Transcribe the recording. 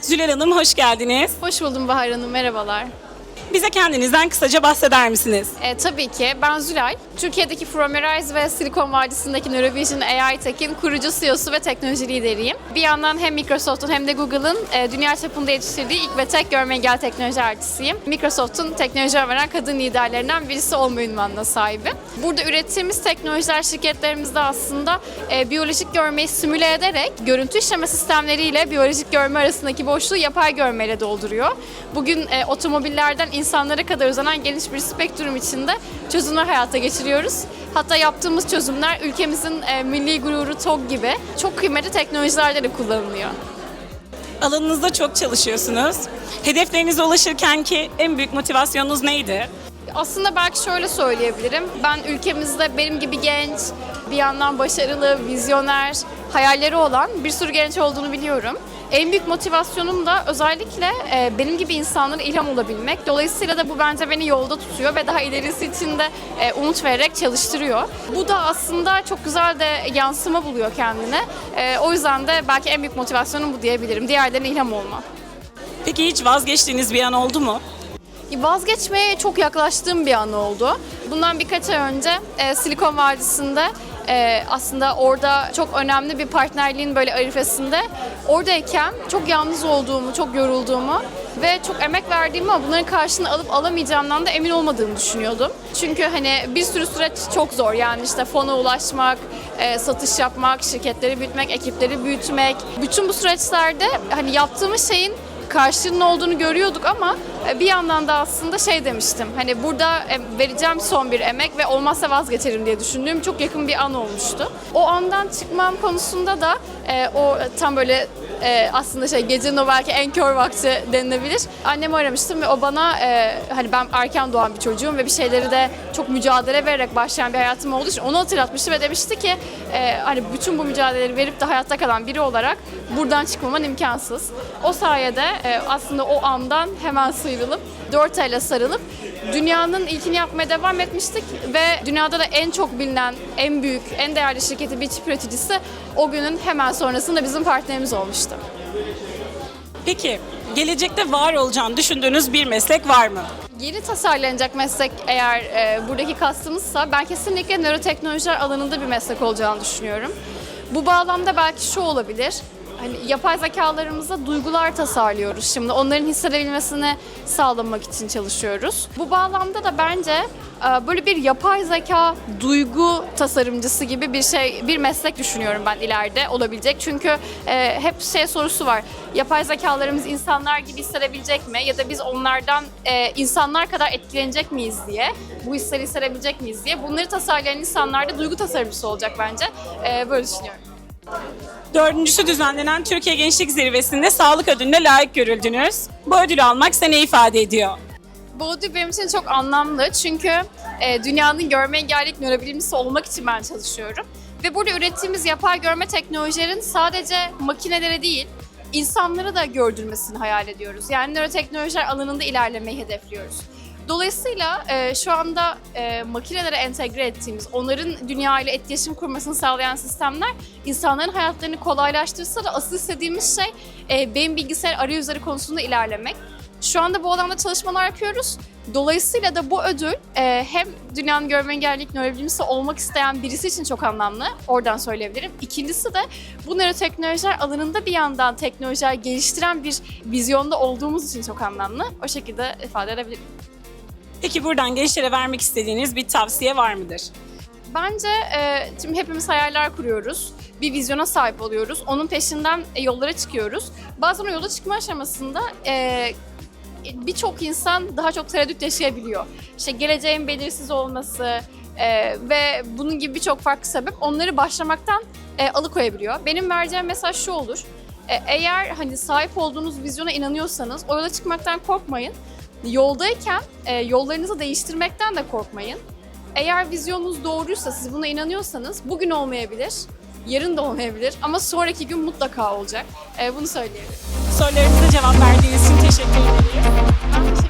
Zülal Hanım hoş geldiniz. Hoş buldum Bahar Hanım, merhabalar. Bize kendinizden kısaca bahseder misiniz? E, tabii ki ben Zülay. Türkiye'deki Fromerize ve Silikon Vadisi'ndeki Neurovision AI Tech'in kurucu CEO'su ve teknoloji lideriyim. Bir yandan hem Microsoft'un hem de Google'ın e, dünya çapında yetiştirdiği ilk ve tek görme engel teknoloji artisiyim. Microsoft'un teknoloji veren kadın liderlerinden birisi olma ünvanına sahibim. Burada ürettiğimiz teknolojiler şirketlerimizde aslında e, biyolojik görmeyi simüle ederek görüntü işleme sistemleriyle biyolojik görme arasındaki boşluğu yapay görmeyle dolduruyor. Bugün e, otomobillerden insanlara kadar uzanan geniş bir spektrum içinde çözümler hayata geçiriyoruz. Hatta yaptığımız çözümler ülkemizin e, milli gururu TOG gibi çok kıymetli teknolojilerde de kullanılıyor. Alanınızda çok çalışıyorsunuz. Hedeflerinize ulaşırken ki en büyük motivasyonunuz neydi? Aslında belki şöyle söyleyebilirim. Ben ülkemizde benim gibi genç, bir yandan başarılı, vizyoner, hayalleri olan bir sürü genç olduğunu biliyorum. En büyük motivasyonum da özellikle e, benim gibi insanlara ilham olabilmek. Dolayısıyla da bu bence beni yolda tutuyor ve daha ilerisi için de e, umut vererek çalıştırıyor. Bu da aslında çok güzel de yansıma buluyor kendine. E, o yüzden de belki en büyük motivasyonum bu diyebilirim. Diğerlerine ilham olma. Peki hiç vazgeçtiğiniz bir an oldu mu? Vazgeçmeye çok yaklaştığım bir an oldu. Bundan birkaç ay önce e, Silikon Vadisi'nde e, aslında orada çok önemli bir partnerliğin böyle arifesinde oradayken çok yalnız olduğumu, çok yorulduğumu ve çok emek verdiğimi ama bunların karşılığını alıp alamayacağımdan da emin olmadığımı düşünüyordum. Çünkü hani bir sürü süreç çok zor yani işte fona ulaşmak, e, satış yapmak, şirketleri büyütmek, ekipleri büyütmek. Bütün bu süreçlerde hani yaptığımız şeyin karşılığının olduğunu görüyorduk ama e, bir yandan da aslında şey demiştim. Hani burada e, vereceğim son bir emek ve olmazsa vazgeçerim diye düşündüğüm çok yakın bir an olmuştu. O andan çıkmam konusunda da e, o tam böyle e, aslında şey gecenin o belki en kör vakti denilebilir. Annemi aramıştım ve o bana e, hani ben erken doğan bir çocuğum ve bir şeyleri de çok mücadele vererek başlayan bir hayatım olduğu için onu hatırlatmıştı ve demişti ki e, hani bütün bu mücadeleleri verip de hayatta kalan biri olarak buradan çıkmaman imkansız. O sayede e, aslında o andan hemen sıyrılıp dört elle sarılıp dünyanın ilkini yapmaya devam etmiştik ve dünyada da en çok bilinen, en büyük, en değerli şirketi bir çip üreticisi o günün hemen sonrasında bizim partnerimiz olmuştu. Peki gelecekte var olacağını düşündüğünüz bir meslek var mı? Yeni tasarlanacak meslek eğer e, buradaki kastımızsa ben kesinlikle nöroteknolojiler alanında bir meslek olacağını düşünüyorum. Bu bağlamda belki şu olabilir. Hani yapay zekalarımıza duygular tasarlıyoruz şimdi. Onların hissedebilmesini sağlamak için çalışıyoruz. Bu bağlamda da bence e, böyle bir yapay zeka duygu tasarımcısı gibi bir şey, bir meslek düşünüyorum ben ileride olabilecek. Çünkü e, hep şey sorusu var. Yapay zekalarımız insanlar gibi hissedebilecek mi? Ya da biz onlardan e, insanlar kadar etkilenecek miyiz diye. Bu hisleri hissedebilecek miyiz diye. Bunları tasarlayan insanlar da duygu tasarımcısı olacak bence. Böyle düşünüyorum. Dördüncüsü düzenlenen Türkiye Gençlik Zirvesi'nde sağlık ödülüne layık görüldünüz. Bu ödülü almak size ne ifade ediyor? Bu ödül benim için çok anlamlı çünkü e, dünyanın görme engellilik nörobilimcisi olmak için ben çalışıyorum. Ve burada ürettiğimiz yapay görme teknolojilerin sadece makinelere değil, insanları da gördürmesini hayal ediyoruz. Yani nöroteknolojiler alanında ilerlemeyi hedefliyoruz. Dolayısıyla e, şu anda e, makinelere entegre ettiğimiz, onların dünya ile etkileşim kurmasını sağlayan sistemler insanların hayatlarını kolaylaştırsa da asıl istediğimiz şey e, beyin bilgisayar arayüzleri konusunda ilerlemek. Şu anda bu alanda çalışmalar yapıyoruz. Dolayısıyla da bu ödül e, hem dünyanın görme engellilik nörobilimcisi olmak isteyen birisi için çok anlamlı. Oradan söyleyebilirim. İkincisi de bu nöroteknolojiler alanında bir yandan teknolojiler geliştiren bir vizyonda olduğumuz için çok anlamlı. O şekilde ifade edebilirim. Peki buradan gençlere vermek istediğiniz bir tavsiye var mıdır? Bence e, şimdi hepimiz hayaller kuruyoruz. Bir vizyona sahip oluyoruz. Onun peşinden e, yollara çıkıyoruz. Bazen o yola çıkma aşamasında e, birçok insan daha çok tereddüt yaşayabiliyor. İşte geleceğin belirsiz olması e, ve bunun gibi birçok farklı sebep onları başlamaktan e, alıkoyabiliyor. Benim vereceğim mesaj şu olur. E, eğer hani sahip olduğunuz vizyona inanıyorsanız o yola çıkmaktan korkmayın. Yoldayken e, yollarınızı değiştirmekten de korkmayın. Eğer vizyonunuz doğruysa, siz buna inanıyorsanız bugün olmayabilir, yarın da olmayabilir ama sonraki gün mutlaka olacak. E, bunu söyleyebilirim. Sorularımıza cevap verdiğiniz için teşekkür ederim.